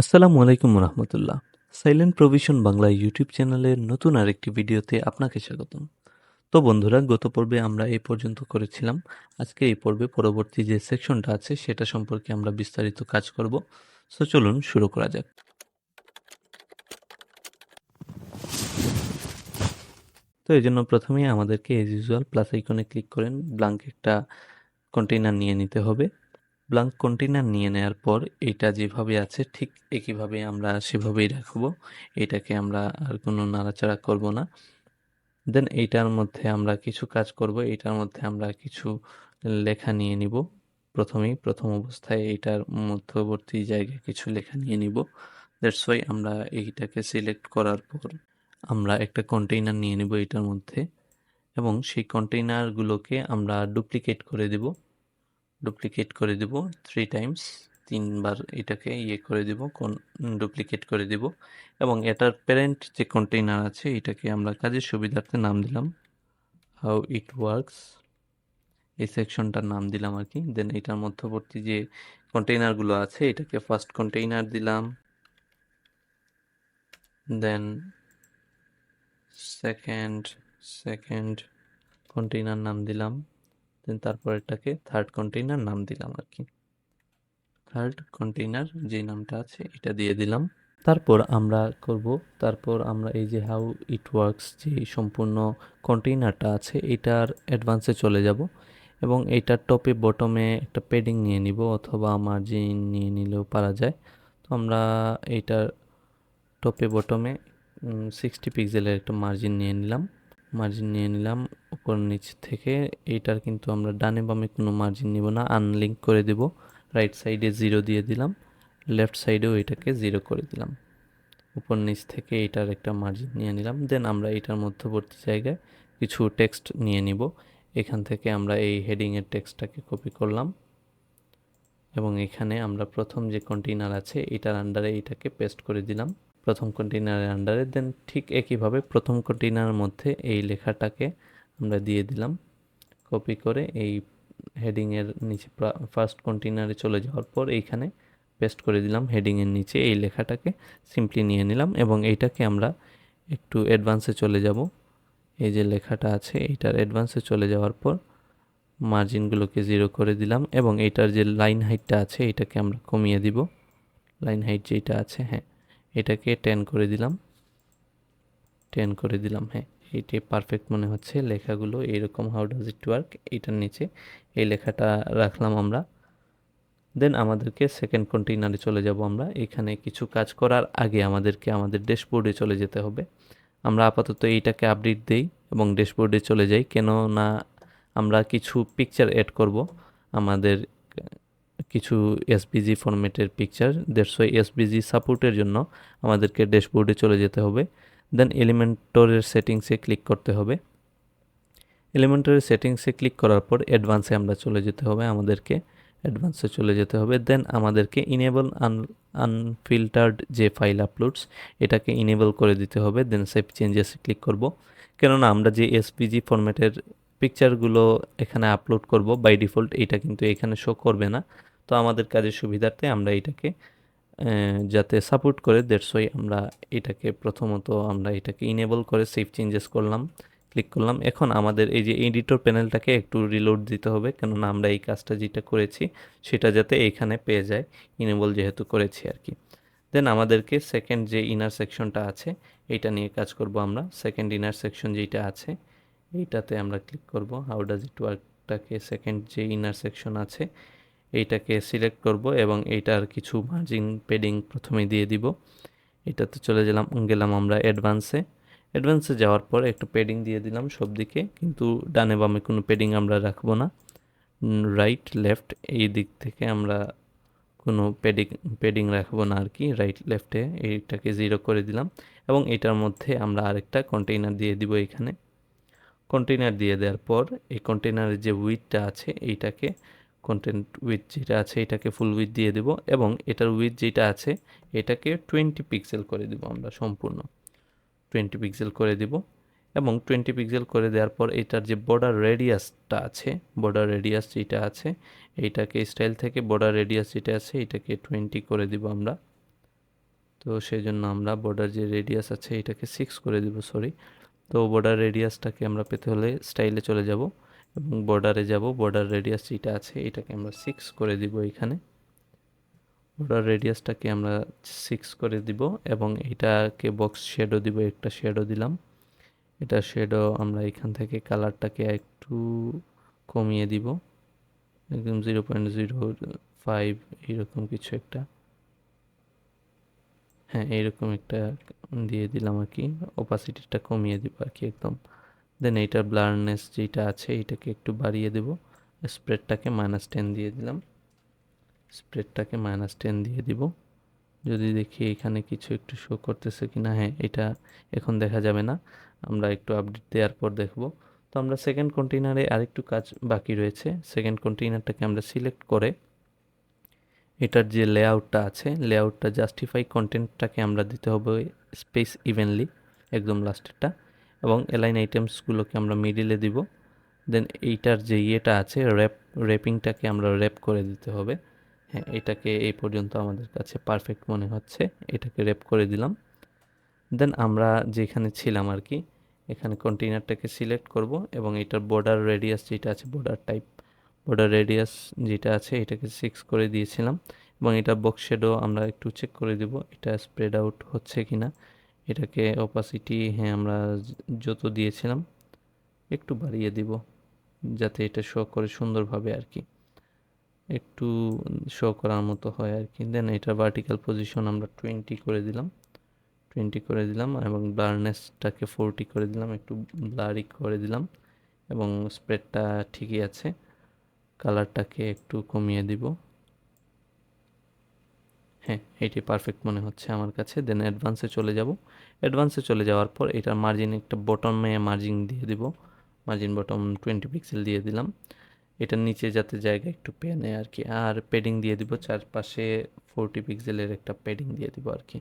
আসসালামু আলাইকুম রহমতুল্লাহ। সাইলেন্ট প্রভিশন বাংলা ইউটিউব চ্যানেলের নতুন আরেকটি ভিডিওতে আপনাকে স্বাগতম। তো বন্ধুরা, গত পর্বে আমরা এই পর্যন্ত করেছিলাম। আজকে এই পর্বে পরবর্তী যে সেকশনটা আছে, সেটা সম্পর্কে আমরা বিস্তারিত কাজ করব। সো চলুন শুরু করা যাক। তো এই জন্য প্রথমেই আমাদেরকে এজ ইউজুয়াল প্লাস আইকনে ক্লিক করেন। ব্লাঙ্ক একটা কন্টেইনার নিয়ে নিতে হবে। ব্লাঙ্ক কন্টেইনার নিয়ে নেওয়ার পর এটা যেভাবে আছে ঠিক একইভাবে আমরা সেভাবেই রাখব। এটাকে আমরা আর কোনো নাড়াচাড়া করব না। দেন এইটার মধ্যে আমরা কিছু কাজ করব। এইটার মধ্যে আমরা কিছু লেখা নিয়ে নিব। প্রথমেই, প্রথম অবস্থায় এইটার মধ্যবর্তী জায়গায় কিছু লেখা নিয়ে নিব। দ্যাটস ওয়াই আমরা এইটাকে সিলেক্ট করার পর আমরা একটা কন্টেইনার নিয়ে নিব এটার মধ্যে। এবং সেই কন্টেইনারগুলোকে আমরা ডুপ্লিকেট করে দেব। ডুপ্লিকেট করে দেব থ্রি টাইমস তিনবার এটাকে ইয়ে করে দেব, কোন ডুপ্লিকেট করে দেব। এবং এটার প্যারেন্ট যে কন্টেইনার আছে, এটাকে আমরা কাজের সুবিধার্থে নাম দিলাম। হাউ ইট ওয়ার্কস এই সেকশনটার নাম দিলাম আর কি। দেন এটার মধ্যবর্তী যে কন্টেইনারগুলো আছে, এটাকে ফার্স্ট কন্টেইনার দিলাম। দেন সেকেন্ড সেকেন্ড কন্টেইনার নাম দিলাম। দেন তারপর এটাকে থার্ড কন্টেইনার নাম দিলাম আর কি। থার্ড কন্টেইনার যে নামটা আছে, এটা দিয়ে দিলাম। তারপর আমরা করব, তারপর আমরা এই যে হাউ ইট ওয়ার্কস যে সম্পূর্ণ কন্টেইনারটা আছে, এটার অ্যাডভান্সে চলে যাব এবং এইটার টপে বটমে একটা পেডিং নিয়ে নিব অথবা মার্জিন নিয়ে নিলেও পারা যায়। তো আমরা এইটার টপে বটমে সিক্সটি পিক্সেলের একটা মার্জিন নিয়ে নিলাম। মার্জিন নিয়ে নিলাম উপর নিচ থেকে। এইটার কিন্তু আমরা ডানে বামে কোনো মার্জিন নিব না আনলিঙ্ক করে দেব। রাইট সাইডে জিরো দিয়ে দিলাম লেফট সাইডেও এটাকে জিরো করে দিলাম। উপর নিচ থেকে এটার একটা মার্জিন নিয়ে নিলাম দেন আমরা এটার মধ্যবর্তী জায়গায় কিছু টেক্সট নিয়ে নিব। এখান থেকে আমরা এই হেডিংয়ের টেক্সটটাকে কপি করলাম এবং এখানে আমরা প্রথম যে কন্টেইনার আছে, এটার আন্ডারে এটাকে পেস্ট করে দিলাম। প্রথম কন্টেইনারের আন্ডারে দেন ঠিক একইভাবে প্রথম কন্টেইনারের মধ্যে এই লেখাটাকে আমরা দিয়ে দিলাম। কপি করে এই হেডিংয়ের নিচে ফার্স্ট কন্টেইনারে চলে যাওয়ার পর এইখানে পেস্ট করে দিলাম হেডিংয়ের নিচে। এই লেখাটাকে সিম্পলি নিয়ে নিলাম এবং এইটাকে আমরা একটু অ্যাডভান্সে চলে যাব। এই যে লেখাটা আছে, এইটার অ্যাডভান্সে চলে যাওয়ার পর মার্জিনগুলোকে জিরো করে দিলাম এবং এইটার যে লাইন হাইটটা আছে এটাকে আমরা কমিয়ে দিব। লাইন হাইট যেটা আছে হ্যাঁ। এটাকে টেন করে দিলাম। টেন করে দিলাম হ্যাঁ। এইটি পারফেক্ট মনে হচ্ছে। লেখাগুলো এইরকম হাউ ডাজ ইট ওয়ার্ক এটার নিচে এই লেখাটা রাখলাম আমরা। দেন আমাদেরকে সেকেন্ড কন্টেইনারে চলে যাব আমরা। এখানে কিছু কাজ করার আগে আমাদেরকে আমাদের ড্যাশবোর্ডে চলে যেতে হবে। আমরা আপাতত এইটাকে আপডেট দেই এবং ড্যাশবোর্ডে চলে যাই। কেন না আমরা কিছু পিকচার অ্যাড করব। আমাদের কিছু এসবিজি ফরম্যাটের পিকচার দেড়শো এসবিজি সাপোর্টের জন্য আমাদেরকে ড্যাশবোর্ডে চলে যেতে হবে। দেন এলিমেন্টরের সেটিংসে ক্লিক করতে হবে। এলিমেন্টরের সেটিংসে ক্লিক করার পর অ্যাডভান্সে আমরা চলে যেতে হবে, আমাদেরকে অ্যাডভান্সে চলে যেতে হবে। দেন আমাদেরকে ইনেবল আন আনফিল্টার্ড যে ফাইল আপলোডস এটাকে ইনেবল করে দিতে হবে। দেন সেভ চেঞ্জেসে ক্লিক করব। কেননা আমরা যে এসপিজি ফরম্যাটের পিকচারগুলো এখানে আপলোড করব বাই ডিফল্ট এটা কিন্তু এখানে শো করবে না। তো আমাদের কাজের সুবিধার্থে আমরা এটাকে যাতে সাপোর্ট করে দেড়শোই আমরা এটাকে প্রথমত আমরা এটাকে ইনেবল করে সেভ চেঞ্জেস করলাম ক্লিক করলাম। এখন আমাদের এই যে এডিটর প্যানেলটাকে একটু রিলোড দিতে হবে, কেননা আমরা এই কাজটা যেটা করেছি, সেটা যাতে এইখানে পেয়ে যায় ইনেবল যেহেতু করেছি আর কি। দেন আমাদেরকে সেকেন্ড যে ইনার সেকশনটা আছে, এইটা নিয়ে কাজ করব আমরা। সেকেন্ড ইনার সেকশন যেটা আছে, এইটাতে আমরা ক্লিক করব। হাউ ডাজ ইট ওয়ার্কটাকে সেকেন্ড যে ইনার সেকশন আছে এইটাকে সিলেক্ট করব এবং এইটার কিছু মার্জিন পেডিং প্রথমে দিয়ে দিব। এটাতে চলে গেলাম গেলাম আমরা অ্যাডভান্সে। অ্যাডভান্সে যাওয়ার পর একটু পেডিং দিয়ে দিলাম সব দিকে কিন্তু ডানে বামে কোনো পেডিং আমরা রাখব না। রাইট, লেফট, এই দিক থেকে আমরা কোনো পেডিং পেডিং রাখব না আর কি। রাইট, লেফটে এইটাকে জিরো করে দিলাম এবং এটার মধ্যে আমরা আরেকটা কন্টেইনার দিয়ে দিব এখানে। কন্টেইনার দিয়ে দেওয়ার পর এই কন্টেইনারের যে উইথটা আছে এইটাকে কন্টেন্ট উইথ যেটা আছে, এটাকে ফুল উইথ দিয়ে দেব এবং এটার উইথ যেটা আছে, এটাকে টোয়েন্টি পিক্সেল করে দেব আমরা সম্পূর্ণ। টোয়েন্টি পিক্সেল করে দেব এবং টোয়েন্টি পিক্সেল করে দেওয়ার পর এটার যে বর্ডার রেডিয়াসটা আছে বর্ডার রেডিয়াস যেটা আছে এইটাকে স্টাইল থেকে বর্ডার রেডিয়াস যেটা আছে, এটাকে টোয়েন্টি করে দিব আমরা। তো সেই জন্য আমরা বর্ডার যে রেডিয়াস আছে, এটাকে সিক্স করে দিব সরি তো বর্ডার রেডিয়াসটাকে আমরা পেতে হলে স্টাইলে চলে যাব। এবং বর্ডারে যাব। বর্ডার রেডিয়াস যেটা আছে, এটাকে আমরা সিক্স করে দিব এখানে। বর্ডার রেডিয়াসটাকে আমরা সিক্স করে দিব এবং এটাকে বক্স শেডো দিব, একটা শেডো দিলাম। এটা শেডো আমরা এখান থেকে কালারটাকে একটু কমিয়ে দিব। একদম জিরো পয়েন্ট জিরো ফাইভ এইরকম কিছু একটা। হ্যাঁ এইরকম একটা দিয়ে দিলাম আর কি। ওপাসিটিটা কমিয়ে দিব আর কি একদম। দেন এইটার ব্লারনেস যেটা আছে এটাকে একটু বাড়িয়ে দেব। স্প্রেডটাকে মাইনাস টেন দিয়ে দিলাম। স্প্রেডটাকে মাইনাস টেন দিয়ে দিব। যদি দেখি এখানে কিছু একটু শো করতেছে কি না হ্যাঁ এটা এখন দেখা যাবে না। আমরা একটু আপডেট দেওয়ার পর দেখব। তো আমরা সেকেন্ড কন্টেইনারে আরেকটু কাজ বাকি রয়েছে। সেকেন্ড কন্টেইনারটাকে আমরা সিলেক্ট করে এটার যে লেআউটটা আছে লেআউটটা জাস্টিফাই কন্টেন্টটাকে আমরা দিতে হবে স্পেস ইভেনলি একদম লাস্টেরটা এবং এলাইন আইটেমসগুলোকে আমরা মিডিলে দিব। দেন এইটার যে ইয়েটা আছে র্যাপ র্যাপিংটাকে আমরা র্যাপ করে দিতে হবে। হ্যাঁ এটাকে এই পর্যন্ত আমাদের কাছে পারফেক্ট মনে হচ্ছে। এটাকে র্যাপ করে দিলাম। দেন আমরা যেখানে ছিলাম আর কি, এখানে কন্টেইনারটাকে সিলেক্ট করব এবং এটার বর্ডার রেডিয়াস যেটা আছে বর্ডার টাইপ বর্ডার রেডিয়াস যেটা আছে, এটাকে সিক্স করে দিয়েছিলাম। এবং এটা বক্স শেডো আমরা একটু চেক করে দেব, এটা স্প্রেড আউট হচ্ছে কি না এটাকে অপাসিটি হ্যাঁ আমরা যত দিয়েছিলাম, একটু বাড়িয়ে দিব, যাতে এটা শো করে সুন্দরভাবে আর কি। একটু শো করার মতো হয় আর কি। দেন এটা ভার্টিক্যাল পজিশন আমরা টোয়েন্টি করে দিলাম। টোয়েন্টি করে দিলাম এবং ব্লারনেসটাকে ফোরটি করে দিলাম, একটু ব্লারি করে দিলাম এবং স্প্রেডটা ঠিকই আছে। কালারটাকে একটু কমিয়ে দিব। হ্যাঁ এটি পারফেক্ট মনে হচ্ছে আমার কাছে। দেন অ্যাডভান্সে চলে যাব। অ্যাডভান্সে চলে যাওয়ার পর এটার মার্জিন একটা বটমে মার্জিন দিয়ে দিব। মার্জিন বটম টোয়েন্টি পিক্সেল দিয়ে দিলাম। এটার নিচে যাতে জায়গা একটু পেয়ে নেয় আর কি আর পেডিং দিয়ে দিব, চারপাশে ফোরটি পিক্সেলের একটা পেডিং দিয়ে দিব আর কি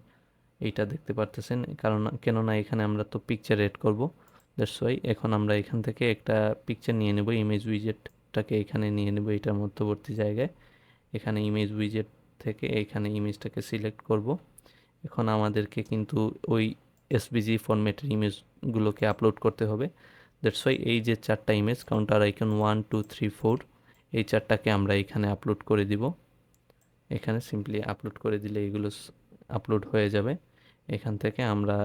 এইটা দেখতে পারতেছেন। কারণ, কেননা এখানে আমরা তো পিকচার এড করব। দ্যাটস ওয়াই এখন আমরা এখান থেকে একটা পিকচার নিয়ে নেব। ইমেজ উইজেটটাকে এখানে নিয়ে নেব। এটার মধ্যবর্তী জায়গায়। এখানে ইমেজ উইজেট থেকে এখানে ইমেজটাকে সিলেক্ট করব। এখন আমাদেরকে কিন্তু ওই এসবিজি ফরম্যাটের ইমেজগুলোকে আপলোড করতে হবে। দ্যাটস ওয়াই এই যে চারটা image counter icon one two three four এই চারটাকে আমরা এখানে আপলোড করে দিব। এখানে সিম্পলি আপলোড করে দিলে এগুলো আপলোড হয়ে যাবে। এখান থেকে আমরা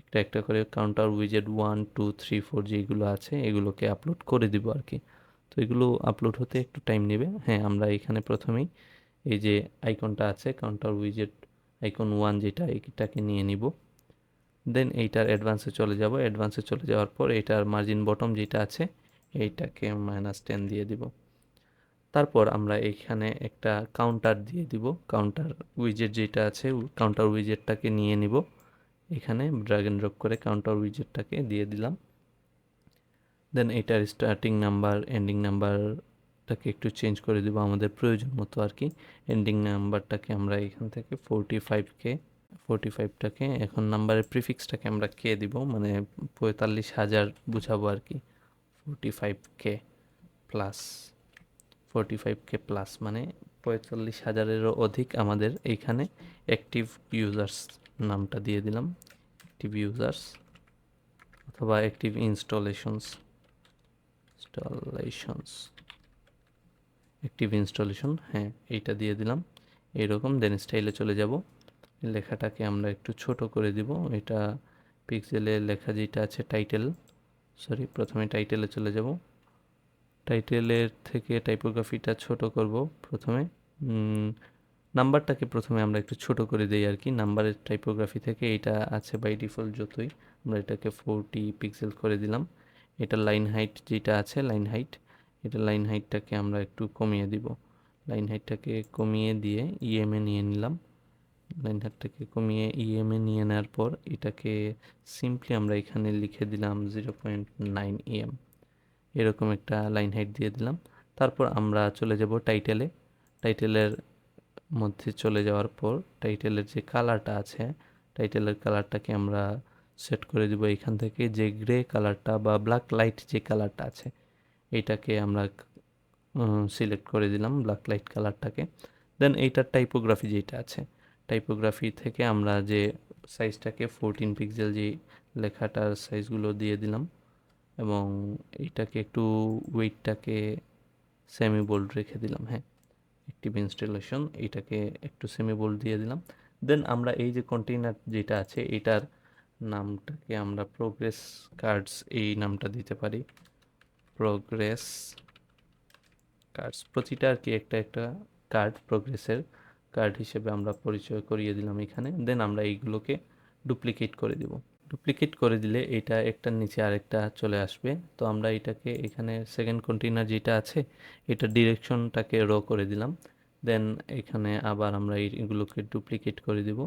একটা একটা করে কাউন্টার উইজেট ওয়ান টু থ্রি ফোর যেগুলো আছে, এগুলোকে আপলোড করে দিব আর কি। তো এগুলো আপলোড হতে একটু টাইম নেবে। হ্যাঁ আমরা এখানে প্রথমেই এই যে আইকনটা আছে কাউন্টার উইজেট আইকন ওয়ান যেটা এইটাকে নিয়ে নিব। দেন এইটার অ্যাডভান্সে চলে যাব। অ্যাডভান্সে চলে যাওয়ার পর এইটার মার্জিন বটম যেটা আছে, এইটাকে মাইনাস টেন দিয়ে দিব। তারপর আমরা এইখানে একটা কাউন্টার দিয়ে দিব। কাউন্টার উইজেট যেটা আছে কাউন্টার উইজেটটাকে নিয়ে নিব। এখানে ড্রাগ ড্রপ করে কাউন্টার উইজেটটাকে দিয়ে দিলাম। দেন এটার স্টার্টিং নাম্বার এন্ডিং নাম্বারটাকে একটু চেঞ্জ করে দেবো, আমাদের প্রয়োজন মতো আর কি এন্ডিং নাম্বারটাকে আমরা এখান থেকে ফোরটি ফাইভকে ফোরটি ফাইভটাকে এখন নাম্বারের প্রিফিক্সটাকে আমরা কে দিব মানে পঁয়তাল্লিশ হাজার বুঝাবো আর কি forty five K plus forty five K plus মানে পঁয়তাল্লিশ হাজারেরও অধিক আমাদের এইখানে অ্যাক্টিভ ইউজার্স নামটা দিয়ে দিলাম। অ্যাক্টিভ ইউজার্স অথবা active installations installations active installation হ্যাঁ এইটা দিয়ে দিলাম। এইরকম দেন স্টাইলে চলে যাব। লেখাটাকে আমরা একটু ছোট করে দিব। এটা পিক্সেলে লেখা যেটা আছে টাইটেল সরি প্রথমে টাইটেলে চলে যাব। টাইটেলের থেকে টাইপোগ্রাফিটা ছোট করব প্রথমে। নাম্বারটাকে প্রথমে আমরা একটু ছোট করে দিই আর কি। নাম্বারের টাইপোগ্রাফি থেকে এটা আছে বাই ডিফল্ট যতই। আমরা এটাকে ফোরটি পিক্সেল করে দিলাম। এটা লাইন হাইট যেটা আছে লাইন হাইট এটা লাইন হাইটটাকে আমরা একটু কমিয়ে দিব। লাইন হাইটটাকে কমিয়ে দিয়ে ইএমএ নিয়ে নিলাম। লাইন হাইটটাকে কমিয়ে ইএমএ নিয়ে নেওয়ার পর এটাকে সিম্পলি আমরা এখানে লিখে দিলাম জিরো পয়েন্ট নাইন ইএম এরকম একটা লাইন হাইট দিয়ে দিলাম। তারপর আমরা চলে যাব টাইটেলে টাইটেলের মধ্যে চলে যাওয়ার পর টাইটেলের যে কালারটা আছে টাইটেলের কালারটাকে আমরা সেট করে দিব এখান থেকে যে গ্রে কালারটা বা ব্ল্যাক লাইট যে কালারটা আছে। এইটাকে আমরা সিলেক্ট করে দিলাম ব্ল্যাক লাইট কালারটাকে দেন এইটার টাইপোগ্রাফি যেটা আছে টাইপোগ্রাফি থেকে আমরা যে সাইজটাকে ফোরটিন পিক্সেল যে লেখাটার সাইজগুলো দিয়ে দিলাম এবং এইটাকে একটু ওয়েটটাকে সেমি বোল্ড রেখে দিলাম হ্যাঁ। অ্যাক্টিভ ইনস্টলেশন এইটাকে একটু সেমি বোল্ড দিয়ে দিলাম। দেন আমরা এই যে কন্টেইনার যেটা আছে, এটার নামটাকে আমরা প্রোগ্রেস কার্ডস এই নামটা দিতে পারি। প্রোগ্রেস কার্ডস প্রতিটা আর কি একটা একটা কার্ড প্রোগ্রেসের কার্ড হিসেবে আমরা পরিচয় করিয়ে দিলাম এখানে। দেন আমরা এইগুলোকে ডুপ্লিকেট করে দিব। ডুপ্লিকেট করে দিলে এটা একটার নিচে আরেকটা চলে আসবে। তো আমরা এটাকে এখানে সেকেন্ড কন্টেইনার যেটা আছে, এটা ডিরেকশনটাকে র করে দিলাম। দেন এখানে আবার আমরা এইগুলোকে ডুপ্লিকেট করে দিব।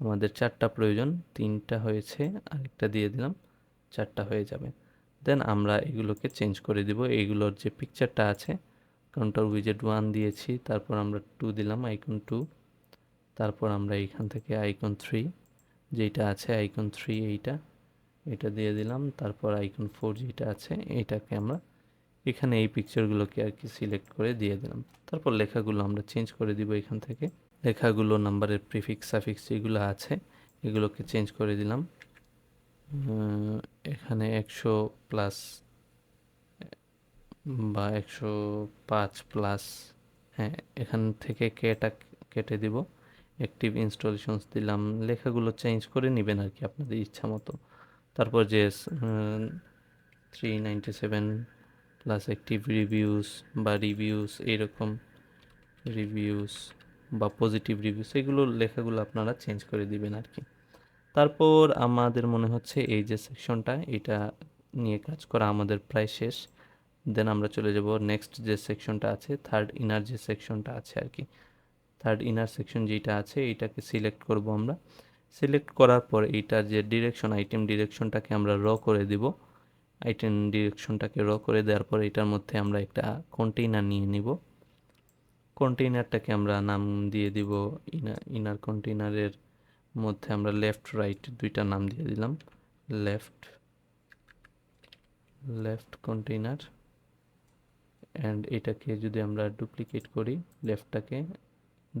আমাদের চারটা প্রয়োজন। তিনটা হয়েছে, আরেকটা দিয়ে দিলাম। চারটা হয়ে যাবে। দেন আমরা এগুলোকে চেঞ্জ করে দিব। এইগুলোর যে পিকচারটা আছে কাউন্টার উইজেট ওয়ান দিয়েছি, তারপর আমরা টু দিলাম আইকন টু তারপর আমরা এইখান থেকে আইকন থ্রি যেটা আছে আইকন থ্রি এইটা, এটা দিয়ে দিলাম, তারপর আইকন ফোর যেটা আছে এইটাকে আমরা এখানে এই পিকচারগুলোকে আর কি সিলেক্ট করে দিয়ে দিলাম। তারপর লেখাগুলো আমরা চেঞ্জ করে দিব এখান থেকে। লেখাগুলো নাম্বারের প্রিফিক্স সাফিক্স যেগুলো আছে, এগুলোকে চেঞ্জ করে দিলাম। এখানে একশো প্লাস, বা একশো পাঁচ প্লাস হ্যাঁ এখান থেকে কেটা কেটে দিব। অ্যাক্টিভ ইনস্টলেশনস দিলাম, লেখাগুলো চেঞ্জ করে নেবেন আর কি আপনাদের ইচ্ছা মতো। তারপর যে three seven plus active reviews বা রিভিউস এইরকম রিভিউস বা পজিটিভ রিভিউস এগুলো লেখাগুলো আপনারা চেঞ্জ করে দিবেন আর কি। তারপর আমাদের মনে হচ্ছে এই যে সেকশনটা এটা নিয়ে কাজ করা আমাদের প্রায় শেষ। দেন আমরা চলে যাব নেক্সট যে সেকশনটা আছে থার্ড ইনার যে সেকশনটা আছে আর কি। থার্ড ইনার সেকশন যেটা আছে এইটাকে সিলেক্ট করব আমরা। সিলেক্ট করার পর এইটার যে ডিরেকশন আইটেম ডিরেকশনটাকে আমরা র করে দিব। আইটেম ডিরেকশনটাকে র করে দেওয়ার পর এটার মধ্যে আমরা একটা কন্টেইনার নিয়ে নিব। কন্টেইনারটাকে আমরা নাম দিয়ে দিব ইনার ইনার কন্টেইনারের মধ্যে আমরা লেফট রাইট দুইটা নাম দিয়ে দিলাম। লেফট লেফট কন্টেইনার অ্যান্ড এটাকে যদি আমরা ডুপ্লিকেট করি লেফটটাকে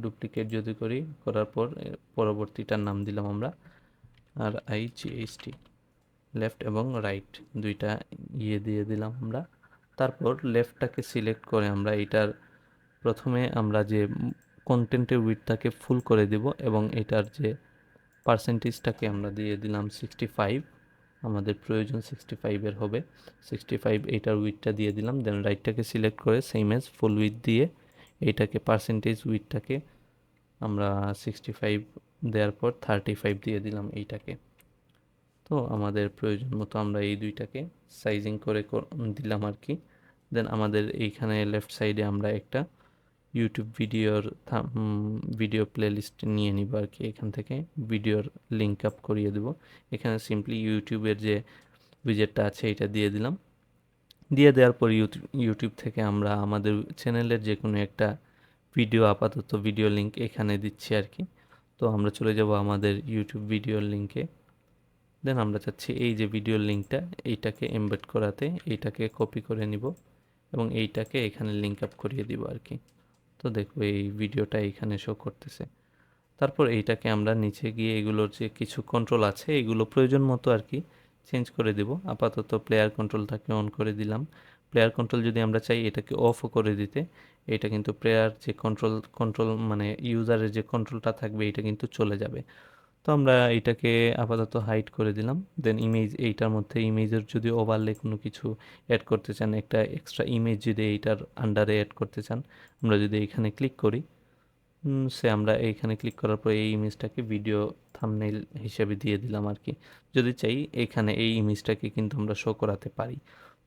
ডুপ্লিকেট যদি করি, করার পর পরবর্তীটার নাম দিলাম আমরা আর আই টি লেফট এবং রাইট দুইটা ইয়ে দিয়ে দিলাম আমরা। তারপর লেফটটাকে সিলেক্ট করে আমরা এটার প্রথমে আমরা যে কন্টেন্টের উইথটাকে ফুল করে দিব এবং এটার যে পার্সেন্টেজটাকে আমরা দিয়ে দিলাম সিক্সটি ফাইভ আমাদের প্রয়োজন সিক্সটি ফাইভের হবে। সিক্সটি ফাইভ এইটার উইথটা দিয়ে দিলাম দেন রাইটটাকে সিলেক্ট করে সেম এজ ফুল উইথ দিয়ে এইটাকে পার্সেন্টেজ উইথটাকে আমরা সিক্সটি ফাইভ দেওয়ার পর থার্টি ফাইভ দিয়ে দিলাম এইটাকে। তো আমাদের প্রয়োজন মতো আমরা এই দুইটাকে সাইজিং করে দিলাম আর কি। দেন আমাদের এইখানে লেফট সাইডে আমরা একটা ইউটিউব ভিডিওর ভিডিও প্লেলিস্ট নিয়ে নিব আর কি। এখান থেকে ভিডিওর লিঙ্ক আপ করিয়ে দেব। এখানে সিম্পলি ইউটিউবের যে উইজেটটা আছে, এটা দিয়ে দিলাম। দিয়ে দেওয়ার পর ইউটিউব থেকে আমরা আমাদের চ্যানেলের যে কোনো একটা ভিডিও আপাতত ভিডিও লিঙ্ক এখানে দিচ্ছি আর কি। তো আমরা চলে যাব আমাদের ইউটিউব ভিডিওর লিঙ্কে দেন আমরা চাচ্ছি এই যে ভিডিওর লিঙ্কটা এইটাকে এমবেড করাতে, এইটাকে কপি করে নিব এবং এইটাকে এখানে লিঙ্ক আপ করিয়ে দিব আর কি। তো দেখো এই ভিডিওটা এইখানে শো করতেছে। তারপর এইটাকে আমরা নিচে গিয়ে এগুলোর যে কিছু কন্ট্রোল আছে, এগুলো প্রয়োজন মতো আর কি চেঞ্জ করে দেব। আপাতত প্লেয়ার কন্ট্রোলটাকে অন করে দিলাম। প্লেয়ার কন্ট্রোল যদি আমরা চাই এটাকে অফও করে দিতে, এটা কিন্তু প্লেয়ার যে কন্ট্রোল কন্ট্রোল মানে ইউজারের যে কন্ট্রোলটা থাকবে, এটা কিন্তু চলে যাবে। তো আমরা এটাকে আপাতত হাইড করে দিলাম। দেন ইমেজ এইটার মধ্যে ইমেজের যদি ওভারলে কোনো কিছু অ্যাড করতে চান, একটা এক্সট্রা ইমেজ যদি এইটার আন্ডারে অ্যাড করতে চান, আমরা যদি এখানে ক্লিক করি সে আমরা এইখানে ক্লিক করার পর এই ইমেজটাকে ভিডিও থামনেল হিসেবে দিয়ে দিলাম আর কি। যদি চাই, এখানে এই ইমেজটাকে কিন্তু আমরা শো করাতে পারি।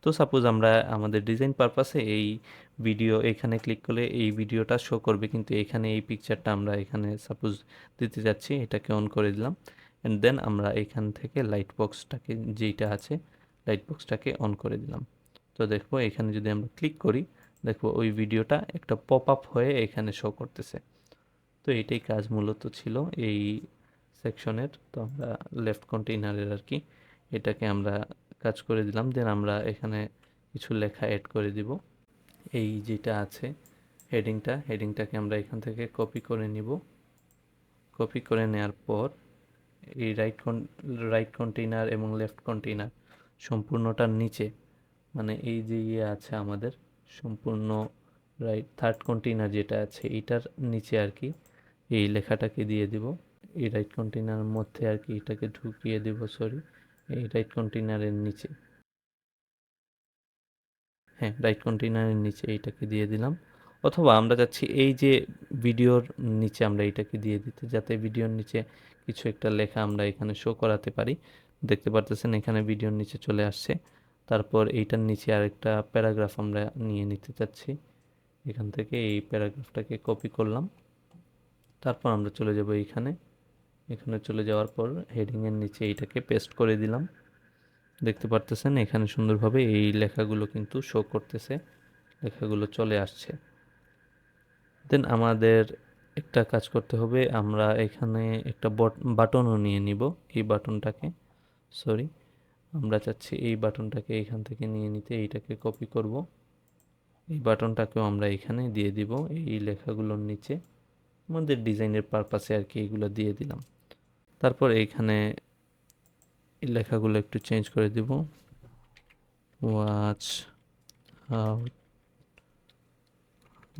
তো সাপোজ আমরা আমাদের ডিজাইন পারপাসে এই ভিডিও এখানে ক্লিক করলে এই ভিডিওটা শো করবে। কিন্তু এখানে এই পিকচারটা আমরা এখানে সাপোজ দিতে যাচ্ছি, এটাকে অন করে দিলাম। অ্যান্ড দেন আমরা এখান থেকে লাইট বক্সটাকে যেইটা আছে লাইট বক্সটাকে অন করে দিলাম। তো দেখব এখানে যদি আমরা ক্লিক করি, দেখব ওই ভিডিওটা একটা পপ আপ হয়ে এখানে শো করতেছে। তো এটাই কাজ মূলত ছিল এই সেকশনের তো আমরা লেফট কন্টেইনারের আর কি, এটাকে আমরা কাজ করে দিলাম দেন আমরা এখানে কিছু লেখা অ্যাড করে দিব। এই যেটা আছে হেডিংটা হেডিংটাকে আমরা এখান থেকে কপি করে নিব। কপি করে নেওয়ার পর, এই রাইট কন রাইট কন্টেইনার এবং লেফট কন্টেইনার সম্পূর্ণটার নিচে মানে এই যে ইয়ে আছে আমাদের, সম্পূর্ণ রাইট থার্ড কন্টেইনার যেটা আছে, এইটার নিচে আর কি এই লেখাটাকে দিয়ে দিব। এই রাইট কন্টেইনারের মধ্যে আর কি এটাকে ঢুকিয়ে দিব সরি এই রাইট কন্টেনারের নিচে। হ্যাঁ রাইট কন্টেইনারের নিচে এইটাকে দিয়ে দিলাম। অথবা আমরা চাচ্ছি এই যে ভিডিওর নিচে আমরা এইটাকে দিয়ে দিতে, যাতে ভিডিওর নিচে কিছু একটা লেখা আমরা এখানে শো করাতে পারি। দেখতে পারতেছেন এখানে ভিডিওর নিচে চলে আসছে। তারপর এইটার নিচে আরেকটা প্যারাগ্রাফ আমরা নিয়ে নিতে চাচ্ছি। এখান থেকে এই প্যারাগ্রাফটাকে কপি করলাম। তারপর আমরা চলে যাব এইখানে এখানে চলে যাওয়ার পর হেডিংয়ের নিচে এইটাকে পেস্ট করে দিলাম। দেখতে পারতেছেন এখানে সুন্দরভাবে এই লেখাগুলো কিন্তু শো করতেছে, লেখাগুলো চলে আসছে। দেন আমাদের একটা কাজ করতে হবে, আমরা এখানে একটা বাটনও নিয়ে নিব, এই বাটনটাকে সরি আমরা চাচ্ছি এই বাটনটাকে এখান থেকে নিয়ে নিতে, এইটাকে কপি করব। এই বাটনটাকেও আমরা এখানে দিয়ে দিব, এই লেখাগুলোর নিচে। আমাদের ডিজাইনের পারপাসে আর কি এগুলো দিয়ে দিলাম। তারপর এইখানে লেখাগুলো একটু চেঞ্জ করে দিব। Watch how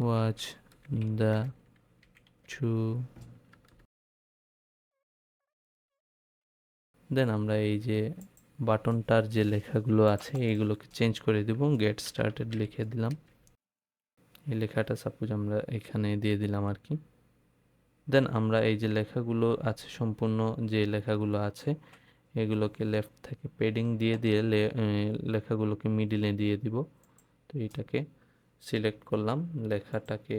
watch the two then আমরা এই যে বাটনটার যে লেখাগুলো আছে, এইগুলোকে চেঞ্জ করে দিব। গেট স্টার্টেড লিখে দিলাম। এই লেখাটা সাপোজ আমরা এখানে দিয়ে দিলাম আর কি। দেন আমরা এই যে লেখাগুলো আছে সম্পূর্ণ যে লেখাগুলো আছে, এগুলোকে লেফট থেকে পেডিং দিয়ে দিয়ে লেখাগুলোকে মিডিলে দিয়ে দিব। তো এইটাকে সিলেক্ট করলাম। লেখাটাকে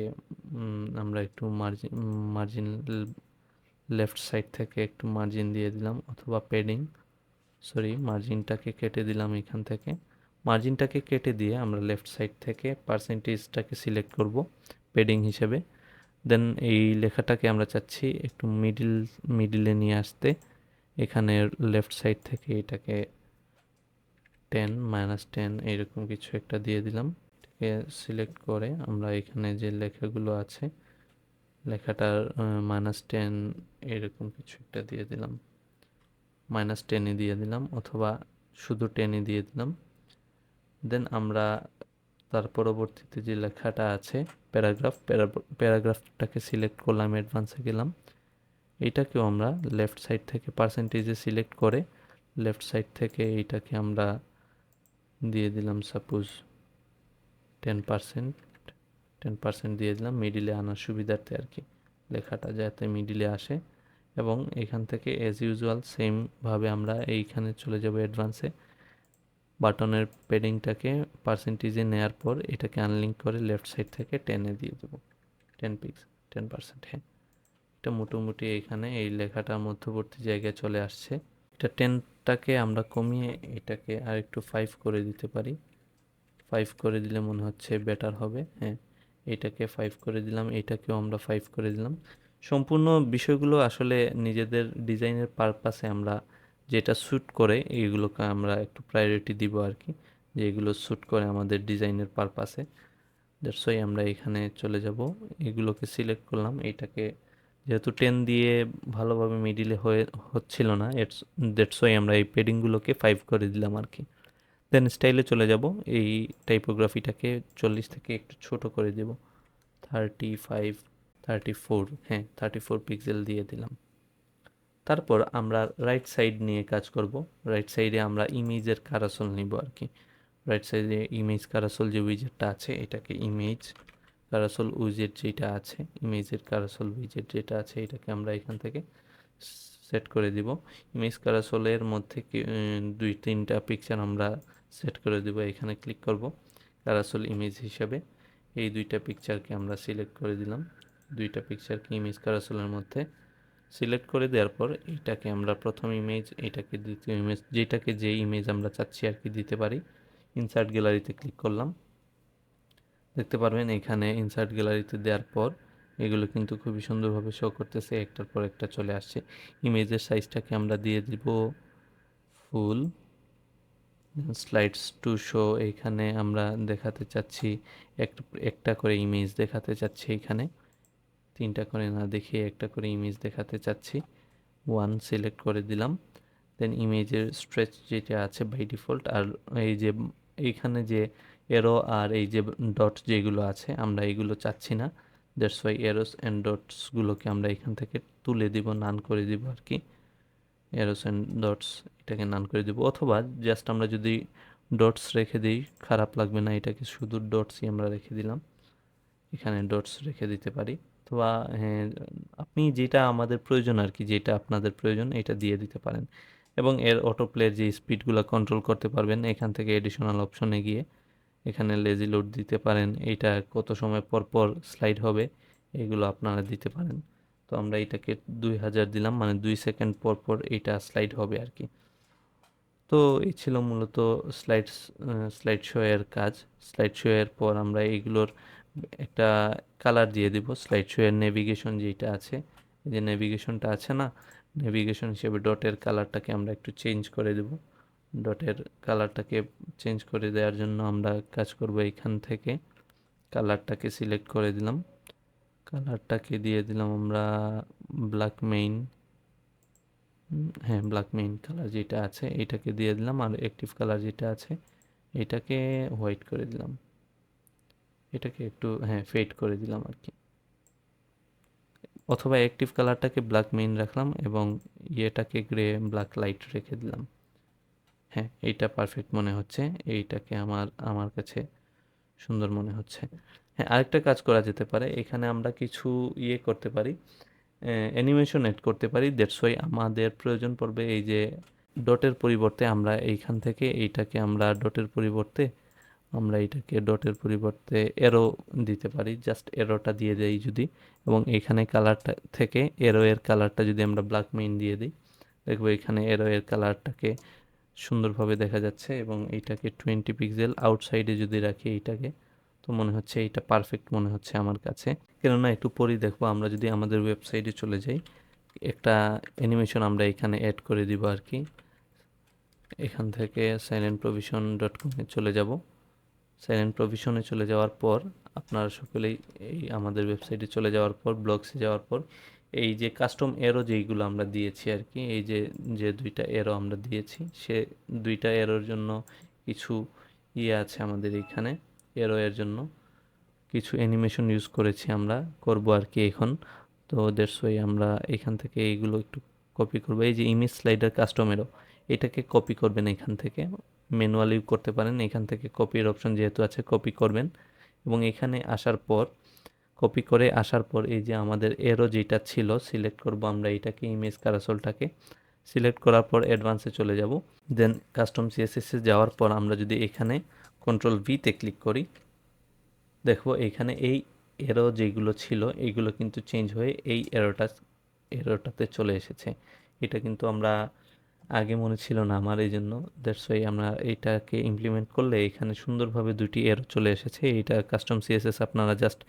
আমরা একটু মার্জিন মার্জিন লেফট সাইড থেকে একটু মার্জিন দিয়ে দিলাম অথবা পেডিং সরি মার্জিনটাকে কেটে দিলাম এখান থেকে। মার্জিনটাকে কেটে দিয়ে আমরা লেফট সাইড থেকে পার্সেন্টেজটাকে সিলেক্ট করব পেডিং হিসেবে। দেন এই লেখাটাকে আমরা চাচ্ছি একটু মিডিল মিডিলে নিয়ে আসতে। এখানে লেফট সাইড থেকে এটাকে টেন মাইনাস টেন এইরকম কিছু একটা দিয়ে দিলাম। এটাকে সিলেক্ট করে আমরা এখানে যে লেখাগুলো আছে, লেখাটার মাইনাস টেন এরকম কিছু একটা দিয়ে দিলাম। মাইনাস টেনে দিয়ে দিলাম অথবা শুধু টেনে দিয়ে দিলাম। দেন আমরা তার পরবর্তীতে যে লেখাটা আছে, প্যারাগ্রাফ প্যারাগ্রাফটাকে সিলেক্ট করলাম, অ্যাডভান্সে গেলাম। এইটাকেও আমরা লেফট সাইড থেকে পার্সেন্টেজে সিলেক্ট করে লেফট সাইড থেকে এইটাকে আমরা দিয়ে দিলাম suppose ten percent ten percent দিয়ে দিলাম মিডিলে আনার সুবিধার্থে আর কি লেখাটা যাতে মিডিলে আসে। এবং এখান থেকে অ্যাজ ইউজুয়াল সেমভাবে আমরা এইখানে চলে যাব অ্যাডভান্সে বাটনের পেডিংটাকে পার্সেন্টেজে নেওয়ার পর এটাকে আনলিঙ্ক করে লেফট সাইড থেকে টেনে দিয়ে দেবো। টেন পিক্স টেন পার্সেন্ট হ্যাঁ। এটা মোটামুটি এখানে এই লেখাটা মধ্যবর্তী জায়গায় চলে আসছে। এটা টেনটাকে আমরা কমিয়ে এটাকে আর একটু ফাইভ করে দিতে পারি। ফাইভ করে দিলে মনে হচ্ছে বেটার হবে হ্যাঁ। এটাকে ফাইভ করে দিলাম, এটাকেও আমরা ফাইভ করে দিলাম। সম্পূর্ণ বিষয়গুলো আসলে নিজেদের ডিজাইনের পারপাসে আমরা যেটা শ্যুট করে, এইগুলোকে আমরা একটু প্রায়োরিটি দিব আর কি যে এগুলো শ্যুট করে আমাদের ডিজাইনের পারপাসে দ্যাটসই আমরা এখানে চলে যাব। এগুলোকে সিলেক্ট করলাম। এইটাকে যেহেতু টেন দিয়ে ভালোভাবে মিডিলে হয়ে, হচ্ছিল না এটস দ্যাটসই আমরা এই পেডিংগুলোকে ফাইভ করে দিলাম আর কি দেন স্টাইলে চলে যাব। এই টাইপোগ্রাফিটাকে চল্লিশ থেকে একটু ছোট করে দেব। থার্টি ফাইভ থার্টি ফোর হ্যাঁ থার্টি ফোর পিক্সেল দিয়ে দিলাম। তারপর আমরা রাইট সাইড নিয়ে কাজ করব। রাইট সাইডে আমরা ইমেজের কারাসল নিব আর কি। রাইট সাইডে ইমেজ কারাসল যে উইজেটটা আছে, এটাকে ইমেজ কারাসল উইজেট যেটা আছে ইমেজের কারাসল উইজেট যেটা আছে, এটাকে আমরা এখান থেকে সেট করে দিব। ইমেজ কারাসলের মধ্যে দুই, তিনটা পিকচার আমরা সেট করে দিব, এখানে ক্লিক করব কারাসল ইমেজ হিসাবে। এই দুইটা পিকচারকে আমরা সিলেক্ট করে দিলাম। দুইটা পিকচারকে ইমেজ কারাসলের মধ্যে সিলেক্ট করে দেওয়ার পর এটাকে আমরা প্রথম ইমেজ এটাকে দ্বিতীয় ইমেজ যেটাকে যে ইমেজ আমরা চাচ্ছি আর কি দিতে পারি ইনসার্ট গ্যালারিতে ক্লিক করলাম। দেখতে পারবেন এখানে ইনসার্ট গ্যালারিতে দেওয়ার পর এগুলো কিন্তু খুবই সুন্দরভাবে শো করতেছে, একটার পর একটা চলে আসছে। ইমেজের সাইজটাকে আমরা দিয়ে দিব ফুল স্লাইডস টু শো এখানে আমরা দেখাতে চাচ্ছি একটা করে ইমেজ দেখাতে চাচ্ছি এখানে। তিনটা করে না দেখিয়ে একটা করে ইমেজ দেখাতে চাচ্ছি। ওয়ান সিলেক্ট করে দিলাম। দেন ইমেজের স্ট্রেচ যেটা আছে বাই ডিফল্ট আর এই যে এইখানে যে এরো আর এই যে ডট যেগুলো আছে, আমরা এইগুলো চাচ্ছি না। দ্যাটস ওয়াই এরোস অ্যান্ড ডটসগুলোকে আমরা এখান থেকে তুলে দিব নান করে দিব আর কি। এরোস অ্যান্ড ডটস এটাকে নান করে দিব। অথবা জাস্ট আমরা যদি ডটস রেখে দিই, খারাপ লাগবে না এটাকে, শুধু ডটসই আমরা রেখে দিলাম। এখানে ডটস রেখে দিতে পারি। হ্যাঁ আপনি যেটা আমাদের প্রয়োজন আর কি, যেটা আপনাদের প্রয়োজন, এটা দিয়ে দিতে পারেন। এবং এর অটো প্লের যে স্পিডগুলো কন্ট্রোল করতে পারবেন, এখান থেকে এডিশনাল অপশনে গিয়ে এখানে লেজি লোড দিতে পারেন। এটা কত সময় পর পর স্লাইড হবে, এগুলো আপনারা দিতে পারেন। তো আমরা এটাকে দুই হাজার দিলাম মানে দুই সেকেন্ড পর পর এটা স্লাইড হবে আর কি। তো এই ছিল মূলত স্লাইড স্লাইড শো এর কাজ। স্লাইড শো এর পর আমরা এইগুলোর একটা কালার দিয়ে দিব স্লাইড শো এর নেভিগেশন যেটা আছে, এই যে নেভিগেশনটা আছে না নেভিগেশন হিসেবে ডটের কালারটাকে আমরা একটু চেঞ্জ করে দেব। ডটের কালারটাকে চেঞ্জ করে দেওয়ার জন্য আমরা কাজ করব এখান থেকে। কালারটাকে সিলেক্ট করে দিলাম। কালারটাকে দিয়ে দিলাম আমরা ব্ল্যাক মেইন হ্যাঁ ব্ল্যাক মেইন কালার যেটা আছে, এটাকে দিয়ে দিলাম। আর অ্যাক্টিভ কালার যেটা আছে, এটাকে হোয়াইট করে দিলাম। এটাকে একটু হ্যাঁ ফেড করে দিলাম আর কি। অথবা অ্যাক্টিভ কালারটাকে ব্ল্যাক মেইন রাখলাম এবং ইয়েটাকে গ্রে ব্ল্যাক লাইট রেখে দিলাম। হ্যাঁ এইটা পারফেক্ট মনে হচ্ছে। এইটাকে আমার আমার কাছে সুন্দর মনে হচ্ছে। হ্যাঁ আরেকটা কাজ করা যেতে পারে। এখানে আমরা কিছু ইয়ে করতে পারি। অ্যানিমেশন অ্যাড করতে পারি। দ্যাটস ওয়াই আমাদের প্রয়োজন পড়বে এই যে ডটের পরিবর্তে আমরা এইখান থেকে এইটাকে আমরা ডটের পরিবর্তে আমরা এটাকে ডটের পরিবর্তে এরো দিতে পারি। জাস্ট এরোটা দিয়ে দেই যদি। এবং এখানে কালারটা থেকে এরো এর কালারটা যদি আমরা ব্ল্যাক মেইন দিয়ে দিই, দেখব এখানে এরো এর কালারটাকে সুন্দরভাবে দেখা যাচ্ছে এবং এইটাকে টোয়েন্টি পিক্সেল আউটসাইডে যদি রাখি এইটাকে, তো মনে হচ্ছে এইটা পারফেক্ট মনে হচ্ছে আমার কাছে। কেননা একটু পরেই দেখব আমরা যদি আমাদের ওয়েবসাইটে চলে যাই, একটা অ্যানিমেশন আমরা এখানে অ্যাড করে দিব আর কি। এখান থেকে সাইলেন্ট প্রভিশন ডট কমে চলে যাব। সাইলেন্ট প্রভিশনে চলে যাওয়ার পর, আপনারা সকলেই এই আমাদের ওয়েবসাইটে চলে যাওয়ার পর ব্লগসে যাওয়ার পর, এই যে কাস্টম এরো যেইগুলো আমরা দিয়েছি আর কি, এই যে যে দুইটা এরো আমরা দিয়েছি, সে দুইটা এরোর জন্য কিছু ইয়ে আছে আমাদের এইখানে। এরো এর জন্য কিছু অ্যানিমেশন ইউজ করেছি আমরা, করব আর কি এখন। তো দ্যাটস আমরা এখান থেকে এইগুলো একটু কপি করব। এই যে ইমেজ স্লাইডার কাস্টমেরও এটাকে কপি করবেন এখান থেকে। ম্যানুয়ালি করতে পারেন। এখান থেকে কপির অপশন যেহেতু আছে কপি করবেন। এবং এখানে আসার পর কপি করে আসার পর এই যে আমাদের এরও যেটা ছিল সিলেক্ট করব আমরা এটাকে ইমেজ কারাসলটাকে সিলেক্ট করার পর অ্যাডভান্সে চলে যাব। দেন কাস্টম সিএসএসে যাওয়ার পর আমরা যদি এখানে কন্ট্রোল ভিতে ক্লিক করি, দেখব এখানে এই এরো যেগুলো ছিল এইগুলো কিন্তু চেঞ্জ হয়ে এই এরোটা এরোটাতে চলে এসেছে। এটা কিন্তু আমরা আগে মনে ছিল না আমার এই জন্য দ্যাটস ওয়াই আমরা এইটাকে ইমপ্লিমেন্ট করলে এখানে সুন্দরভাবে দুটি এর চলে এসেছে। এইটা কাস্টম সিএসএস আপনারা জাস্ট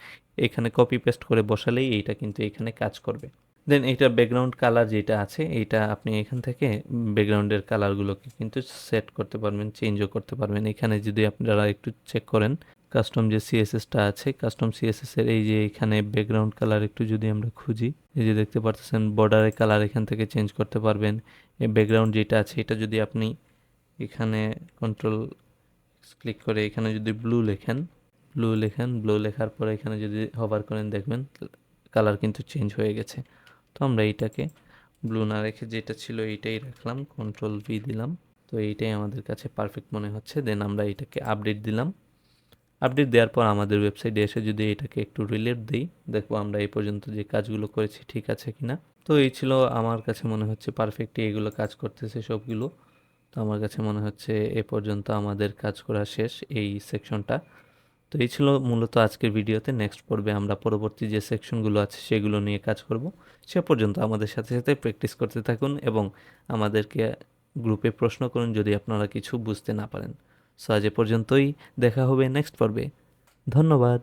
এখানে কপি পেস্ট করে বসালেই এইটা কিন্তু এখানে কাজ করবে। দেন এইটা ব্যাকগ্রাউন্ড কালার যেটা আছে, এইটা আপনি এখান থেকে ব্যাকগ্রাউন্ডের কালারগুলোকে কিন্তু সেট করতে পারবেন চেঞ্জও করতে পারবেন। এখানে যদি আপনারা একটু চেক করেন কাস্টম যে সিএসএসটা আছে কাস্টম সিএসএস এর এই যে এখানে ব্যাকগ্রাউন্ড কালার একটু যদি আমরা খুঁজি, এই যে দেখতে পারতেছেন বর্ডারের কালার এখান থেকে চেঞ্জ করতে পারবেন। ব্যাকগ্রাউন্ড যেটা আছে, এটা যদি আপনি এখানে কন্ট্রোল ক্লিক করে এখানে যদি ব্লু লেখেন ব্লু লেখেন ব্লু লেখার পরে এখানে যদি হবার করেন, দেখবেন কালার কিন্তু চেঞ্জ হয়ে গেছে। তো আমরা এইটাকে ব্লু না রেখে যেটা ছিল এইটাই রাখলাম কন্ট্রোল ভি দিলাম। তো এইটাই আমাদের কাছে পারফেক্ট মনে হচ্ছে। দেন আমরা এটাকে আপডেট দিলাম। আপডেট দেওয়ার পর আমাদের ওয়েবসাইটে এসে যদি এটাকে একটু রিলেট দিই, দেখব আমরা এই পর্যন্ত যে কাজগুলো করেছি ঠিক আছে কি না তো এই ছিল আমার কাছে মনে হচ্ছে পারফেক্টলি এগুলো কাজ করতেছে সবগুলো। তো আমার কাছে মনে হচ্ছে এ পর্যন্ত আমাদের কাজ করা শেষ এই সেকশনটা তো এই ছিল মূলত আজকের ভিডিওতে। নেক্সট পর্বে আমরা পরবর্তী যে সেকশনগুলো আছে সেগুলো নিয়ে কাজ করব। সে পর্যন্ত আমাদের সাথে সাথে প্র্যাকটিস করতে থাকুন এবং আমাদেরকে গ্রুপে প্রশ্ন করুন যদি আপনারা কিছু বুঝতে না পারেন। সো আজ এ পর্যন্তই দেখা হবে নেক্সট পর্বে। ধন্যবাদ।